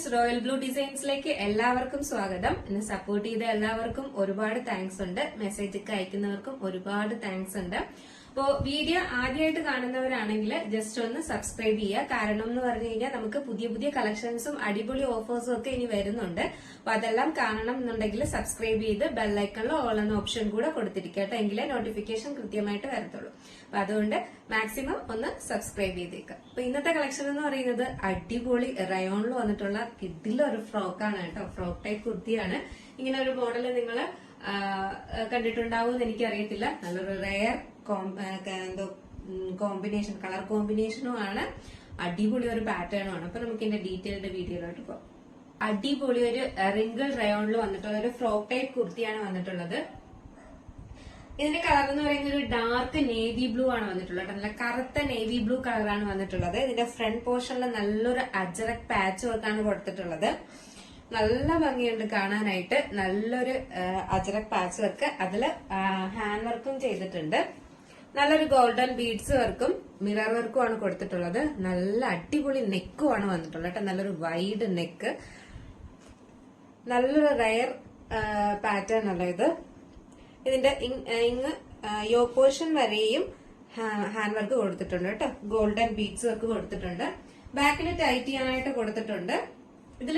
Friends royal blue ഡിസൈൻസിലേക്ക് എല്ലാവർക്കും സ്വാഗതം. എന്നെ സപ്പോർട്ട് ചെയ്ത എല്ലാവർക്കും ഒരുപാട് താങ്ക്സ് ഉണ്ട്. മെസ്സേജ് ഒക്കെ അയക്കുന്നവർക്കും ഒരുപാട് താങ്ക്സ് ഉണ്ട്. അപ്പോ വീഡിയോ ആദ്യമായിട്ട് കാണുന്നവരാണെങ്കിൽ ജസ്റ്റ് ഒന്ന് സബ്സ്ക്രൈബ് ചെയ്യുക. കാരണം എന്ന് പറഞ്ഞു കഴിഞ്ഞാൽ നമുക്ക് പുതിയ പുതിയ കളക്ഷൻസും അടിപൊളി ഓഫേഴ്സും ഒക്കെ ഇനി വരുന്നുണ്ട്. അപ്പൊ അതെല്ലാം കാണണം എന്നുണ്ടെങ്കിൽ സബ്സ്ക്രൈബ് ചെയ്ത് ബെല്ലൈക്കണിൽ ഓൾ എന്ന ഓപ്ഷൻ കൂടെ കൊടുത്തിരിക്കട്ടെ എങ്കിലേ നോട്ടിഫിക്കേഷൻ കൃത്യമായിട്ട് വരത്തുള്ളൂ. അപ്പൊ അതുകൊണ്ട് മാക്സിമം ഒന്ന് സബ്സ്ക്രൈബ് ചെയ്തേക്കുക അപ്പൊ ഇന്നത്തെ കളക്ഷൻ എന്ന് പറയുന്നത് അടിപൊളി റയോണിൽ വന്നിട്ടുള്ള കിഡിലൊരു ഫ്രോക്കാണ് കേട്ടോ. ഫ്രോക്ക് ടൈപ്പ് കുർത്തിയാണ്. ഇങ്ങനെ ഒരു മോഡൽ നിങ്ങൾ കണ്ടിട്ടുണ്ടാവും എന്ന് എനിക്കറിയത്തില്ല. നല്ലൊരു റെയർ എന്തോ കോമ്പിനേഷൻ കളർ കോമ്പിനേഷനും ആണ്. അടിപൊളി ഒരു പാറ്റേണും ആണ്. അപ്പൊ നമുക്ക് ഇതിന്റെ ഡീറ്റെയിൽഡ് വീഡിയോയിലോട്ട് പോകാം അടിപൊളി ഒരു റിങ്കിൾ റയോണിൽ വന്നിട്ടുള്ള ഒരു ഫ്രോക്ക് ടൈപ്പ് കുർത്തിയാണ് വന്നിട്ടുള്ളത്. ഇതിന്റെ കളർ എന്ന് പറയുന്നത് ഒരു ഡാർക്ക് നേവി ബ്ലൂ ആണ് വന്നിട്ടുള്ളത്. നല്ല കറുത്ത നേവി ബ്ലൂ കളറാണ് വന്നിട്ടുള്ളത്. ഇതിന്റെ ഫ്രണ്ട് പോർഷനിൽ നല്ലൊരു അജറക് പാച്ച് വർക്കാണ് കൊടുത്തിട്ടുള്ളത്. നല്ല ഭംഗിയുണ്ട് കാണാനായിട്ട്. നല്ലൊരു അജറക് പാച്ച് വർക്ക് അതിൽ ഹാൻഡ് വർക്കും ചെയ്തിട്ടുണ്ട്. നല്ലൊരു ഗോൾഡൻ ബീഡ്സ് വർക്കും മിറർ വർക്കും ആണ് കൊടുത്തിട്ടുള്ളത്. നല്ല അടിപൊളി നെക്കും ആണ് വന്നിട്ടുള്ളത് കേട്ടോ. നല്ലൊരു വൈഡ് നെക്ക് നല്ലൊരു റയർ പാറ്റേൺ അല്ല ഇത്. ഇതിന്റെ ഇങ് യോ പോർഷൻ വരെയും ഹാൻഡ് വർക്ക് കൊടുത്തിട്ടുണ്ട് കേട്ടോ. ഗോൾഡൻ ബീഡ്സ് വർക്ക് കൊടുത്തിട്ടുണ്ട്. ബാക്കിൽ ടൈറ്റ് ചെയ്യാനായിട്ട് കൊടുത്തിട്ടുണ്ട്. ഇതിൽ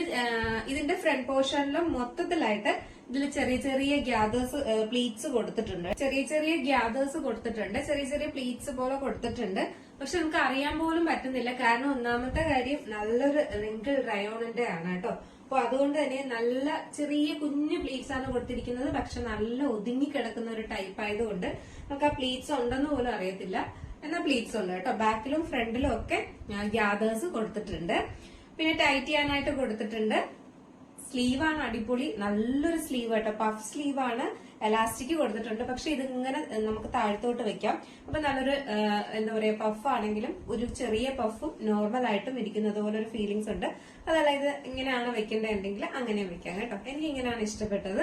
ഇതിന്റെ ഫ്രണ്ട് പോർഷനിലും മൊത്തത്തിലായിട്ട് ഇതിൽ ചെറിയ ചെറിയ ഗ്യാദേഴ്സ് പ്ലീറ്റ്സ് കൊടുത്തിട്ടുണ്ട്. ചെറിയ ചെറിയ ഗ്യാദേഴ്സ് കൊടുത്തിട്ടുണ്ട്. ചെറിയ ചെറിയ പ്ലീറ്റ്സ് പോലെ കൊടുത്തിട്ടുണ്ട്. പക്ഷെ നമുക്ക് അറിയാൻ പോലും പറ്റുന്നില്ല. കാരണം ഒന്നാമത്തെ കാര്യം നല്ലൊരു റിങ്കിൾ റയോണിന്റെ ആണ് കേട്ടോ. അപ്പൊ അതുകൊണ്ട് തന്നെ നല്ല ചെറിയ കുഞ്ഞു പ്ലീറ്റ്സ് ആണ് കൊടുത്തിരിക്കുന്നത്. പക്ഷെ നല്ല ഒതുങ്ങി കിടക്കുന്ന ഒരു ടൈപ്പ് ആയതുകൊണ്ട് നമുക്ക് ആ പ്ലീറ്റ്സ് ഉണ്ടെന്ന് പോലും അറിയത്തില്ല. എന്നാ പ്ലീറ്റ്സ് ഉണ്ട് കേട്ടോ. ബാക്കിലും ഫ്രണ്ടിലും ഒക്കെ ഗ്യാദേഴ്സ് കൊടുത്തിട്ടുണ്ട്. പിന്നെ ടൈറ്റ് ചെയ്യാനായിട്ട് കൊടുത്തിട്ടുണ്ട്. സ്ലീവാണ് അടിപൊളി നല്ലൊരു സ്ലീവ് കേട്ടോ. പഫ് ആണ് എലാസ്റ്റിക് കൊടുത്തിട്ടുണ്ട്. പക്ഷെ ഇതിങ്ങനെ നമുക്ക് താഴത്തോട്ട് വെക്കാം. അപ്പൊ നല്ലൊരു എന്താ പറയാ പഫ് ആണെങ്കിലും ഒരു ചെറിയ പഫും നോർമൽ ആയിട്ടും ഇരിക്കുന്നത് പോലെ ഒരു ഫീലിങ്സ് ഉണ്ട്. അതല്ല ഇത് ഇങ്ങനെയാണ് വെക്കേണ്ടതെങ്കിൽ അങ്ങനെയും വെക്കാം കേട്ടോ. എനിക്ക് ഇങ്ങനെയാണ് ഇഷ്ടപ്പെട്ടത്.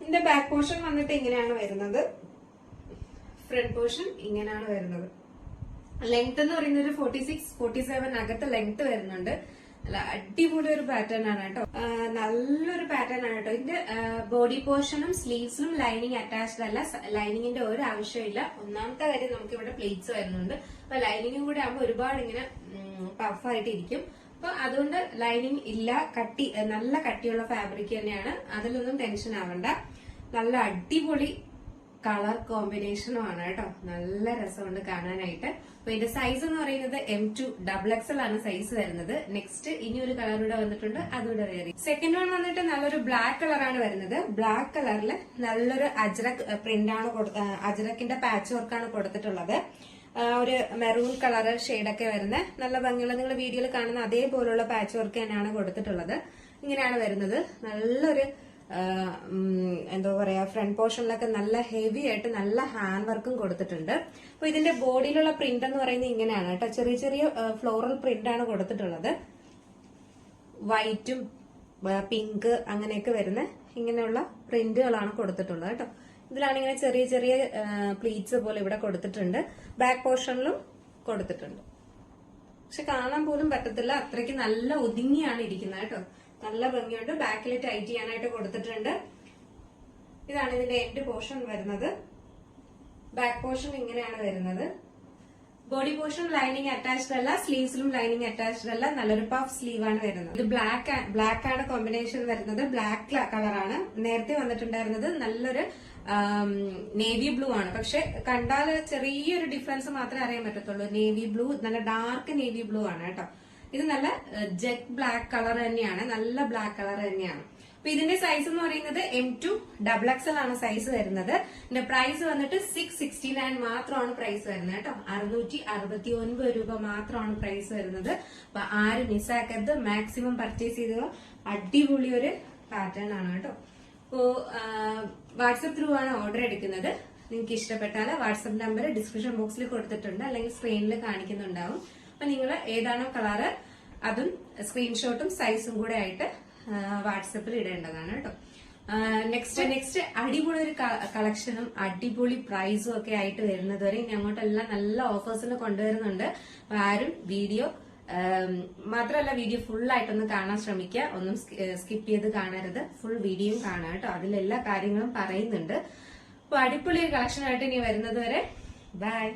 ഇതിന്റെ ബാക്ക് പോർഷൻ വന്നിട്ട് ഇങ്ങനെയാണ് വരുന്നത്. ഫ്രണ്ട് പോർഷൻ ഇങ്ങനെയാണ് വരുന്നത്. ലെങ്ത് എന്ന് പറയുന്നത് ഒരു ഫോർട്ടി സിക്സ് ഫോർട്ടി സെവൻ അകത്ത് ലെങ്ത് വരുന്നുണ്ട്. നല്ല അടിപൊളി ഒരു പാറ്റേൺ ആണ് കേട്ടോ. നല്ലൊരു പാറ്റേൺ ആണ് കേട്ടോ. ഇതിന്റെ ബോഡി പോർഷനും സ്ലീവ്സിനും ലൈനിങ് അറ്റാച്ച്ഡ് അല്ല. ലൈനിങ്ങിന്റെ ഒരു ആവശ്യമില്ല. ഒന്നാമത്തെ കാര്യം നമുക്ക് ഇവിടെ പ്ലേറ്റ്സ് വരുന്നുണ്ട്. അപ്പൊ ലൈനിങ്ങും കൂടെ ആകുമ്പോൾ ഒരുപാട് ഇങ്ങനെ പഫായിട്ട് ഇരിക്കും. അപ്പൊ അതുകൊണ്ട് ലൈനിങ് ഇല്ല. കട്ടി നല്ല കട്ടിയുള്ള ഫാബ്രിക് തന്നെയാണ്. അതിലൊന്നും ടെൻഷൻ ആവണ്ട. നല്ല അടിപൊളി കളർ കോമ്പിനേഷനും ആണ് കേട്ടോ. നല്ല രസമുണ്ട് കാണാനായിട്ട്. അപ്പൊ ഇതിന്റെ സൈസ് എന്ന് പറയുന്നത് എം ടു ഡബിൾ എക്സൽ ആണ് സൈസ് വരുന്നത്. നെക്സ്റ്റ് ഇനി ഒരു കളർ കൂടെ വന്നിട്ടുണ്ട്. അതുകൂടെ വേറെ സെക്കൻഡ് വൺ വന്നിട്ട് നല്ലൊരു ബ്ലാക്ക് കളറാണ് വരുന്നത്. ബ്ലാക്ക് കളറിൽ നല്ലൊരു അജ്രക് പ്രിന്റ് ആണ് അജ്രക്കിന്റെ പാച്ച് വർക്കാണ് കൊടുത്തിട്ടുള്ളത്. ഒരു മെറൂൺ കളർ ഷെയ്ഡൊക്കെ വരുന്ന നല്ല ഭംഗിയുള്ള നിങ്ങൾ വീഡിയോയിൽ കാണുന്ന അതേപോലുള്ള പാച്ച് വർക്ക് തന്നെയാണ് കൊടുത്തിട്ടുള്ളത്. ഇങ്ങനെയാണ് വരുന്നത്. നല്ലൊരു എന്താ പറയാ ഫ്രണ്ട് പോർഷനിലൊക്കെ നല്ല ഹെവി ആയിട്ട് നല്ല ഹാൻഡ് വർക്കും കൊടുത്തിട്ടുണ്ട്. അപ്പൊ ഇതിന്റെ ബോഡിയിലുള്ള പ്രിന്റ് എന്ന് പറയുന്നത് ഇങ്ങനെയാണ് കേട്ടോ. ചെറിയ ചെറിയ ഫ്ലോറൽ പ്രിന്റ് ആണ് കൊടുത്തിട്ടുള്ളത്. വൈറ്റും പിങ്ക് അങ്ങനെയൊക്കെ വരുന്ന ഇങ്ങനെയുള്ള പ്രിന്റുകളാണ് കൊടുത്തിട്ടുള്ളത് കേട്ടോ. ഇതിലാണ് ഇങ്ങനെ ചെറിയ ചെറിയ പ്ലീറ്റ്സ് പോലെ ഇവിടെ കൊടുത്തിട്ടുണ്ട്. ബാക്ക് പോർഷനിലും കൊടുത്തിട്ടുണ്ട്. പക്ഷെ കാണാൻ പോലും പറ്റത്തില്ല. അത്രയ്ക്ക് നല്ല ഒതുങ്ങിയാണ് ഇരിക്കുന്നത് കേട്ടോ. നല്ല ഭംഗിയുണ്ട്. ബാക്കിൽ ടൈറ്റ് ചെയ്യാനായിട്ട് കൊടുത്തിട്ടുണ്ട്. ഇതാണ് ഇതിന്റെ എൻഡ് പോർഷൻ വരുന്നത്. ബാക്ക് പോർഷൻ ഇങ്ങനെയാണ് വരുന്നത്. ബോഡി പോർഷൻ ലൈനിങ് അറ്റാച്ച്ഡ് അല്ല സ്ലീവ്സിലും ലൈനിങ് അറ്റാച്ച്ഡ് അല്ല. നല്ലൊരു പഫ് സ്ലീവ് ആണ് വരുന്നത്. ഇത് ബ്ലാക്ക് ബ്ലാക്ക് ആണ് കോമ്പിനേഷൻ വരുന്നത്. ബ്ലാക്ക് കളറാണ് നേരത്തെ വന്നിട്ടുണ്ടായിരുന്നത് നല്ലൊരു നേവി ബ്ലൂ ആണ്. പക്ഷെ കണ്ടാൽ ചെറിയൊരു ഡിഫറൻസ് മാത്രമേ അറിയാൻ പറ്റത്തുള്ളൂ. നേവി ബ്ലൂ നല്ല ഡാർക്ക് നേവി ബ്ലൂ ആണ് കേട്ടോ. ഇത് നല്ല ജെറ്റ് ബ്ലാക്ക് കളർ തന്നെയാണ്. നല്ല ബ്ലാക്ക് കളർ തന്നെയാണ്. അപ്പൊ ഇതിന്റെ സൈസ് എന്ന് പറയുന്നത് എം ടു ഡബിൾ എക്സൽ ആണ് സൈസ് വരുന്നത്. ഇതിന്റെ പ്രൈസ് വന്നിട്ട് സിക്സ് സിക്സ്റ്റി നയൻ മാത്രമാണ് പ്രൈസ് വരുന്നത് കേട്ടോ. അറുന്നൂറ്റി അറുപത്തി ഒൻപത് രൂപ മാത്രമാണ് പ്രൈസ് വരുന്നത്. അപ്പൊ ആരും മിസ്സാക്കരുത് മാക്സിമം പർച്ചേസ് ചെയ്തോ അടിപൊളി ഒരു പാറ്റേൺ ആണ് കേട്ടോ. അപ്പോ വാട്സപ്പ് ത്രൂ ആണ് ഓർഡർ എടുക്കുന്നത്. നിങ്ങൾക്ക് ഇഷ്ടപ്പെട്ടാൽ വാട്സപ്പ് നമ്പർ ഡിസ്ക്രിപ്ഷൻ ബോക്സിൽ കൊടുത്തിട്ടുണ്ട്. അല്ലെങ്കിൽ സ്ക്രീനിൽ കാണിക്കുന്നുണ്ടാവും. അപ്പൊ നിങ്ങൾ ഏതാണോ കളറ് അതും സ്ക്രീൻഷോട്ടും സൈസും കൂടെ ആയിട്ട് വാട്സപ്പിൽ ഇടേണ്ടതാണ് കേട്ടോ. നെക്സ്റ്റ് നെക്സ്റ്റ് അടിപൊളി ഒരു കളക്ഷനും അടിപൊളി പ്രൈസും ഒക്കെ ആയിട്ട് വരുന്നത് വരെ ഇനി അങ്ങോട്ടെല്ലാം നല്ല ഓഫേഴ്സിന് കൊണ്ടുവരുന്നുണ്ട്. അപ്പൊ ആരും വീഡിയോ മാത്രമല്ല വീഡിയോ ഫുൾ ആയിട്ടൊന്ന് കാണാൻ ശ്രമിക്കുക. ഒന്നും സ്കിപ്പ് ചെയ്ത് കാണരുത്. ഫുൾ വീഡിയോയും കാണാം കേട്ടോ. അതിലെല്ലാ കാര്യങ്ങളും പറയുന്നുണ്ട്. അപ്പൊ അടിപൊളി ഒരു കളക്ഷനായിട്ട് ഇനി വരുന്നത് വരെ. ബൈ